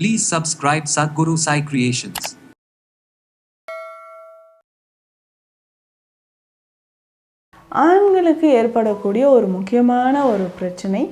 Please subscribe Sadhguru Sai Creations. ஆண்களுக்கு ஏற்படக்கூடிய ஒரு முக்கியமான ஒரு பிரச்சனை.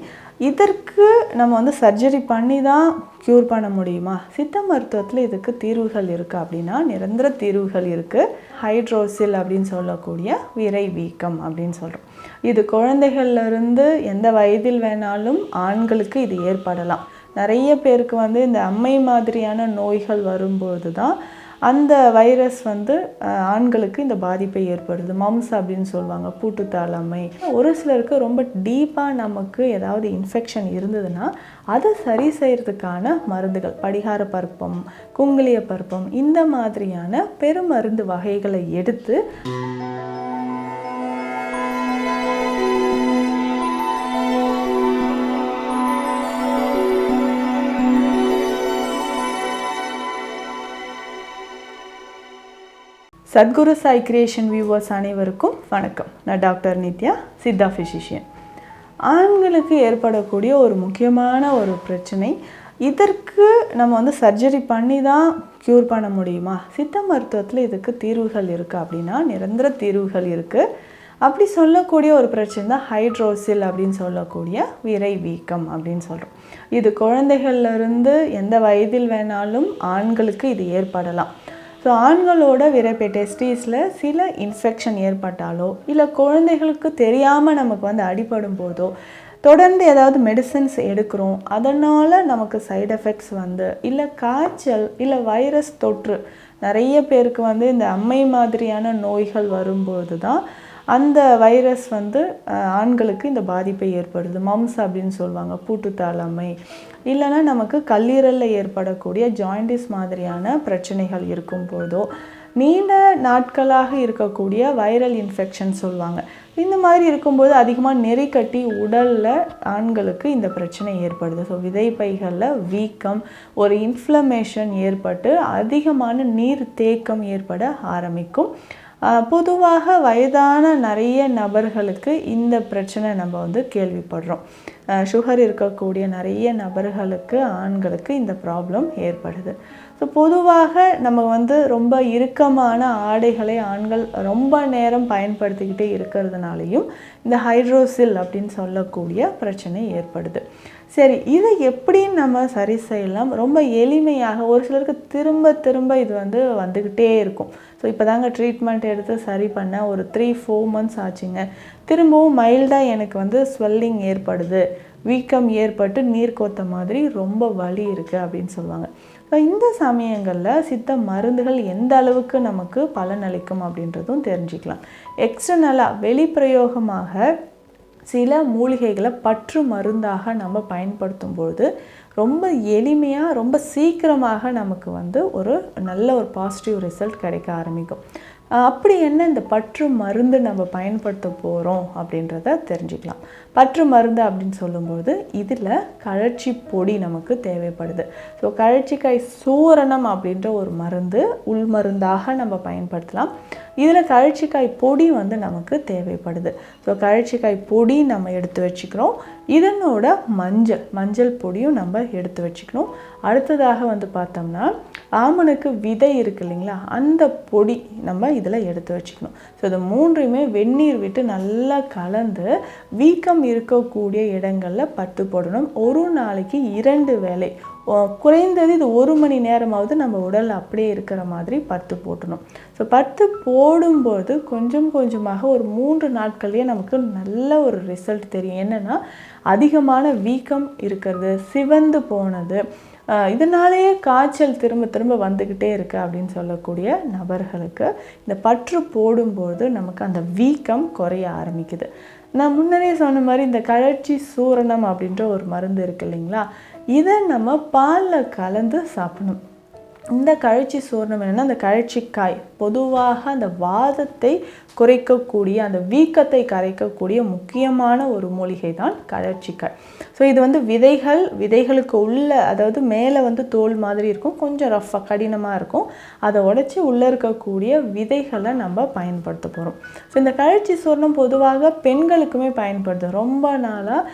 இதற்கு நம்ம வந்து சர்ஜரி பண்ணி தான் க்யூர் பண்ண முடியுமா? சித்த மருத்துவத்தில் இதுக்கு தீர்வுகள் இருக்குது அப்படின்னா நிரந்தர தீர்வுகள் இருக்குது ஹைட்ரோசில் அப்படின்னு சொல்லக்கூடிய விரை வீக்கம் அப்படின்னு சொல்கிறோம் இது குழந்தைகள்லேருந்து எந்த வயதில் வேணாலும் ஆண்களுக்கு இது ஏற்படலாம். நிறைய பேருக்கு வந்து இந்த அம்மை மாதிரியான நோய்கள் வரும்போது தான் அந்த வைரஸ் வந்து ஆண்களுக்கு இந்த பாதிப்பை ஏற்படுது. மம்ஸ் அப்படின்னு சொல்லுவாங்க பூட்டுத்தாளமை ஒரு சிலருக்கு ரொம்ப டீப்பாக நமக்கு ஏதாவது இன்ஃபெக்ஷன் இருந்ததுன்னா அதை சரி செய்கிறதுக்கான மருந்துகள் படிகார பருப்பம் குங்குளிய பருப்பம் இந்த மாதிரியான பெருமருந்து வகைகளை எடுத்து சத்குரு சாய் கிரியேஷன் வியூவர்ஸ் அனைவருக்கும் வணக்கம். நான் டாக்டர் நித்யா சித்தா ஃபிசிஷியன் ஆண்களுக்கு ஏற்படக்கூடிய ஒரு முக்கியமான ஒரு பிரச்சனை இதற்கு நம்ம வந்து சர்ஜரி பண்ணி தான் க்யூர் பண்ண முடியுமா? சித்த மருத்துவத்தில் இதுக்கு தீர்வுகள் இருக்குது அப்படின்னா நிரந்தர தீர்வுகள் இருக்குது அப்படி சொல்லக்கூடிய ஒரு பிரச்சனை தான் ஹைட்ரோசில் அப்படின்னு சொல்லக்கூடிய விரை வீக்கம் அப்படின்னு சொல்கிறோம் இது குழந்தைகள்லேருந்து எந்த வயதில் வேணாலும் ஆண்களுக்கு இது ஏற்படலாம். ஸோ ஆண்களோட விரைப்பை டெஸ்டீஸில் சில இன்ஃபெக்ஷன் ஏற்பட்டாலோ இல்லை குழந்தைகளுக்கு தெரியாமல் நமக்கு வந்து அடிபடும் போதோ தொடர்ந்து ஏதாவது மெடிசன்ஸ் எடுக்கிறோம் அதனால் நமக்கு சைடு எஃபெக்ட்ஸ் வந்து இல்லை காய்ச்சல் இல்லை வைரஸ் தொற்று நிறைய பேருக்கு வந்து இந்த அம்மை மாதிரியான நோய்கள் வரும்போது தான் அந்த வைரஸ் வந்து ஆண்களுக்கு இந்த பாதிப்பை ஏற்படுது. மம்ஸ் அப்படின்னு சொல்லுவாங்க பூட்டுத்தாளமை இல்லைன்னா நமக்கு கல்லீரலில் ஏற்படக்கூடிய ஜாயிண்டிஸ் மாதிரியான பிரச்சனைகள் இருக்கும் போதோ நீண்ட நாட்களாக இருக்கக்கூடிய வைரல் இன்ஃபெக்ஷன் சொல்லுவாங்க. இந்த மாதிரி இருக்கும்போது அதிகமாக நெறி கட்டி உடலில் ஆண்களுக்கு இந்த பிரச்சனை ஏற்படுது. ஸோ விதைப்பைகளில் வீக்கம் ஒரு இன்ஃப்ளமேஷன் ஏற்பட்டு அதிகமான நீர் தேக்கம் ஏற்பட ஆரம்பிக்கும். பொதுவாக வயதான நிறைய நபர்களுக்கு இந்த பிரச்சனை நம்ம வந்து கேள்விப்படுறோம். சுகர் இருக்கக்கூடிய நிறைய நபர்களுக்கு ஆண்களுக்கு இந்த ப்ராப்ளம் ஏற்படுது. ஸோ பொதுவாக நம்ம வந்து ரொம்ப இறுக்கமான ஆடைகளை ஆண்கள் ரொம்ப நேரம் பயன்படுத்திக்கிட்டே இருக்கிறதுனாலையும் இந்த ஹைட்ரோசில் அப்படின்னு சொல்லக்கூடிய பிரச்சனை ஏற்படுது. சரி இதை எப்படி நம்ம சரி செய்யலாம்? ரொம்ப எளிமையாக ஒரு சிலருக்கு திரும்ப திரும்ப இது வந்து வந்துக்கிட்டே இருக்கும். ஸோ இப்போ தாங்க ட்ரீட்மெண்ட் எடுத்து சரி பண்ண ஒரு த்ரீ ஃபோர் மந்த்ஸ் ஆச்சுங்க. திரும்பவும் மைல்டாக எனக்கு வந்து ஸ்வெல்லிங் ஏற்படுது. வீக்கம் ஏற்பட்டு நீர் கோத்த மாதிரி ரொம்ப வலி இருக்குது அப்படின்னு சொல்லுவாங்க. ஸோ இந்த சமயங்களில் சித்த மருந்துகள் எந்த அளவுக்கு நமக்கு பலனளிக்கும் அப்படின்றதும் தெரிஞ்சுக்கலாம். எக்ஸ்டர்னலாக வெளிப்பிரயோகமாக சில மூலிகைகளை பற்று மருந்தாக நம்ம பயன்படுத்தும் பொழுது ரொம்ப எளிமையாக ரொம்ப சீக்கிரமாக நமக்கு வந்து ஒரு நல்ல ஒரு பாசிட்டிவ் ரிசல்ட் கிடைக்க ஆரம்பிக்கும். அப்படி என்ன இந்த பற்று மருந்து நம்ம பயன்படுத்த போகிறோம் அப்படின்றத தெரிஞ்சுக்கலாம். பற்று மருந்து அப்படின்னு சொல்லும்போது இதில் கழற்சி பொடி நமக்கு தேவைப்படுது. ஸோ கழற்சிக்காய் சூரணம் அப்படின்ற ஒரு மருந்து உள் மருந்தாக நம்ம பயன்படுத்தலாம். இதில் கழிச்சிக்காய் பொடி வந்து நமக்கு தேவைப்படுது. ஸோ கழிச்சிக்காய் பொடி நம்ம எடுத்து வச்சுக்கிறோம். இதனோட மஞ்சள் மஞ்சள் பொடியும் நம்ம எடுத்து வச்சுக்கணும் அடுத்ததாக வந்து பார்த்தோம்னா ஆமணுக்கு விதை இருக்கு இல்லைங்களா? அந்த பொடி நம்ம இதில் எடுத்து வச்சுக்கணும். ஸோ இது மூன்றையுமே வெந்நீர் விட்டு நல்லா கலந்து வீக்கம் இருக்கக்கூடிய இடங்களில் பத்து போடணும். ஒரு நாளைக்கு இரண்டு வேளை குறைந்தது இது ஒரு மணி நேரமாவது நம்ம உடல் அப்படியே இருக்கிற மாதிரி பத்து போட்டணும். ஸோ பத்து போடும்போது கொஞ்சம் கொஞ்சமாக ஒரு மூன்று நாட்கள்லேயே நமக்கு நல்ல ஒரு ரிசல்ட் தெரியும். என்னென்னா அதிகமான வீக்கம் இருக்கிறது சிவந்து போனது இதனாலேயே காய்ச்சல் திரும்ப திரும்ப வந்துக்கிட்டே இருக்குது அப்படின்னு சொல்லக்கூடிய நபர்களுக்கு இந்த பற்று போடும்போது நமக்கு அந்த வீக்கம் குறைய ஆரம்பிக்குது. நான் முன்னரே சொன்ன மாதிரி இந்த கழற்சி சூரணம் அப்படின்ற ஒரு மருந்து இருக்கு இல்லைங்களா? இதை நம்ம பாலில் கலந்து சாப்பிடணும். இந்த கழிச்சி சூர்ணம் என்னன்னா அந்த கழிச்சிக்காய் பொதுவாக அந்த வாதத்தை குறைக்கக்கூடிய அந்த வீக்கத்தை கரைக்கக்கூடிய முக்கியமான ஒரு மூலிகை தான் கழற்சிக்காய். ஸோ இது வந்து விதைகள் விதைகளுக்கு உள்ள அதாவது மேலே வந்து தோல் மாதிரி இருக்கும் கொஞ்சம் ரஃப்பாக கடினமாக இருக்கும். அதை உடச்சி உள்ளே இருக்கக்கூடிய விதைகளை நம்ம பயன்படுத்த போகிறோம் ஸோ இந்த கழற்சி சூர்ணம் பொதுவாக பெண்களுக்குமே பயன்படுது. ரொம்ப நாளாக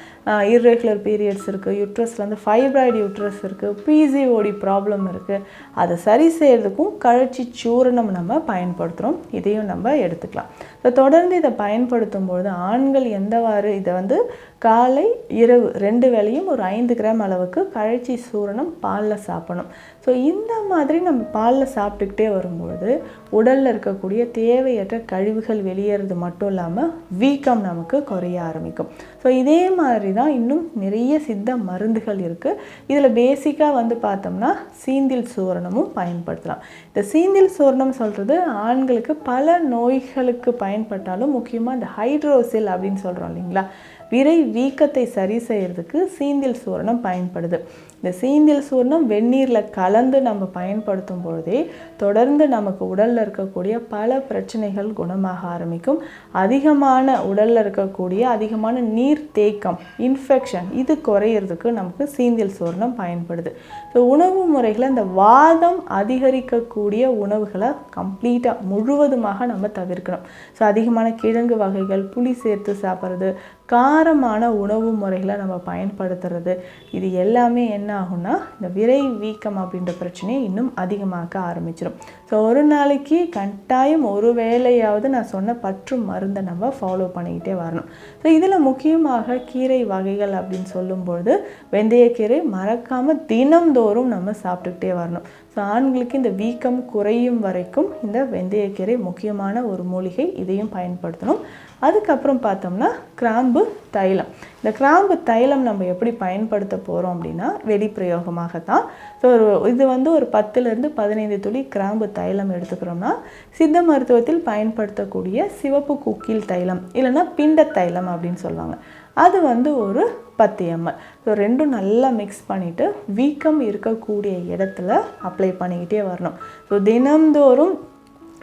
இர்ரெகுலர் பீரியட்ஸ் இருக்குது யுட்ரஸில் வந்து ஃபைப்ராய்டு யுட்ரஸ் இருக்குது பிசிஓடி ப்ராப்ளம் இருக்குது அதை சரி செய்கிறதுக்கும் கழிச்சி சூரணம் நம்ம பயன்படுத்துகிறோம் இதையும் நம்ம எடுத்துக்கலாம். தொடர்ந்து இதை பயன்படுத்தும் பொழுது ஆண்கள் எந்தவாறு இதை வந்து காலை இரவு ரெண்டு வேளையும் ஒரு ஐந்து கிராம் அளவுக்கு கழிச்சி சூரணம் பாலில் சாப்பிடணும். ஸோ இந்த மாதிரி நம்ம பாலில் சாப்பிட்டுக்கிட்டே வரும்பொழுது உடலில் இருக்கக்கூடிய தேவையற்ற கழிவுகள் வெளியேறது மட்டும் இல்லாமல் வீக்கம் நமக்கு குறைய ஆரம்பிக்கும். ஸோ இதே மாதிரி தான் இன்னும் நிறைய சித்த மருந்துகள் இருக்குது இதில் பேசிக்காக வந்து பார்த்தோம்னா சீந்தில் சூரணமும் பயன்படுத்தலாம். இந்த சீந்தில் சூரணம் சொல்கிறது ஆண்களுக்கு பல நோய்களுக்கு பயன்பட்டாலும் முக்கியமாக இந்த ஹைட்ரோசில் அப்படின்னு சொல்கிறோம் இல்லைங்களா? விரை வீக்கத்தை சரி செய்யறதுக்கு சீந்தில் சூரணம் பயன்படுது. இந்த சீந்தில் சூர்ணம் வெந்நீரில் கலந்து நம்ம பயன்படுத்தும் பொழுதே தொடர்ந்து நமக்கு உடலில் இருக்கக்கூடிய பல பிரச்சனைகள் குணமாக ஆரம்பிக்கும். அதிகமான உடலில் இருக்கக்கூடிய அதிகமான நீர் தேக்கம் இன்ஃபெக்ஷன் இது குறையிறதுக்கு நமக்கு சீந்தில் சூர்ணம் பயன்படுது. ஸோ உணவு முறைகளை இந்த வாதம் அதிகரிக்கக்கூடிய உணவுகளை கம்ப்ளீட்டாக முழுவதுமாக நம்ம தவிர்க்கணும். ஸோ அதிகமான கிழங்கு வகைகள் புளி சேர்த்து சாப்பிட்றது காரமான உணவு முறைகளை நம்ம பயன்படுத்துறது இது எல்லாமே என்ன என்ன ஆகும்னா இந்த விரை வீக்கம் அப்படின்ற பிரச்சனையை இன்னும் அதிகமாக்க ஆரம்பிச்சிடும் ஸோ ஒரு நாளைக்கு கட்டாயம் ஒரு வேளையாவது நான் சொன்ன பற்று மருந்தை நம்ம ஃபாலோ பண்ணிக்கிட்டே வரணும். ஸோ இதில் முக்கியமாக கீரை வகைகள் அப்படின்னு சொல்லும்பொழுது வெந்தயக்கீரை மறக்காமல் தினம்தோறும் நம்ம சாப்பிட்டுக்கிட்டே வரணும். ஸோ ஆண்களுக்கு இந்த வீக்கம் குறையும் வரைக்கும் இந்த வெந்தயக்கீரை முக்கியமான ஒரு மூலிகை இதையும் பயன்படுத்தணும். அதுக்கப்புறம் பார்த்தோம்னா கிராம்பு தைலம். இந்த கிராம்பு தைலம் நம்ம எப்படி பயன்படுத்த போகிறோம் அப்படின்னா வெளிப்பிரயோகமாக தான் ஸோ ஒரு இது வந்து ஒரு பத்துலேருந்து பதினைந்து துளி கிராம்பு தைலம் எடுத்துக்கிறோம்னா சித்த மருத்துவத்தில் பயன்படுத்தக்கூடிய சிவப்பு குக்கில் தைலம் இல்லைன்னா பிண்ட தைலம் அப்படின்னு சொல்லுவாங்க. அது வந்து ஒரு பத்து எம்எல் ஸோ ரெண்டும் நல்லா மிக்ஸ் பண்ணிவிட்டு வீக்கம் இருக்கக்கூடிய இடத்துல அப்ளை பண்ணிக்கிட்டே வரணும். ஸோ தினம்தோறும்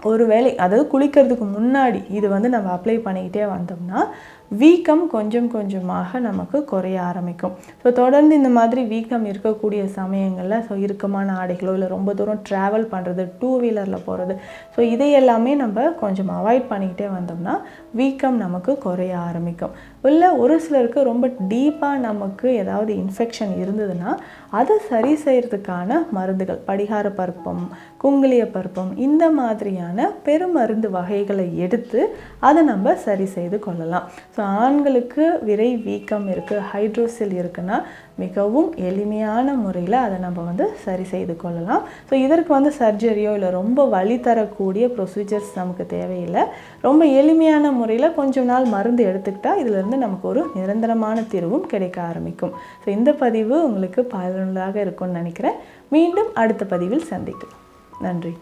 ஒரு வேளை அதாவது குளிக்கிறதுக்கு முன்னாடி இது வந்து நம்ம அப்ளை பண்ணிக்கிட்டே வந்தோம்னா வீக்கம் கொஞ்சம் கொஞ்சமாக நமக்கு குறைய ஆரம்பிக்கும். ஸோ தொடர்ந்து இந்த மாதிரி வீக்கம் இருக்கக்கூடிய சமயங்களில் ஸோ இறுக்கமான ஆடைகளோ இல்லை ரொம்ப தூரம் ட்ராவல் பண்ணுறது டூ வீலரில் போகிறது ஸோ இதையெல்லாமே நம்ம கொஞ்சம் அவாய்ட் பண்ணிக்கிட்டே வந்தோம்னா வீக்கம் நமக்கு குறைய ஆரம்பிக்கும். இல்லை ஒரு சிலருக்கு ரொம்ப டீப்பாக நமக்கு ஏதாவது இன்ஃபெக்ஷன் இருந்ததுன்னா அதை சரி செய்கிறதுக்கான மருந்துகள் படிகார பருப்பம் குங்குளிய பருப்பம் இந்த மாதிரியான பெருமருந்து வகைகளை எடுத்து அதை நம்ம சரி செய்து கொள்ளலாம். ஸோ ஆண்களுக்கு விரை வீக்கம் இருக்குது ஹைட்ரோசில் இருக்குன்னா மிகவும் எளிமையான முறையில் அதை நம்ம வந்து சரி செய்து கொள்ளலாம். ஸோ இதற்கு வந்து சர்ஜரியோ இல்லை ரொம்ப வழி தரக்கூடிய ப்ரொசீஜர்ஸ் நமக்கு தேவையில்லை. ரொம்ப எளிமையான முறையில் கொஞ்சம் நாள் மருந்து எடுத்துக்கிட்டால் இதில் இதிலிருந்து நமக்கு ஒரு நிரந்தரமான தீர்வும் கிடைக்க ஆரம்பிக்கும். ஸோ இந்த பதிவு உங்களுக்கு பயனுள்ளதாக இருக்கும்னு நினைக்கிறேன். மீண்டும் அடுத்த பதிவில் சந்திக்கலாம். நன்றி.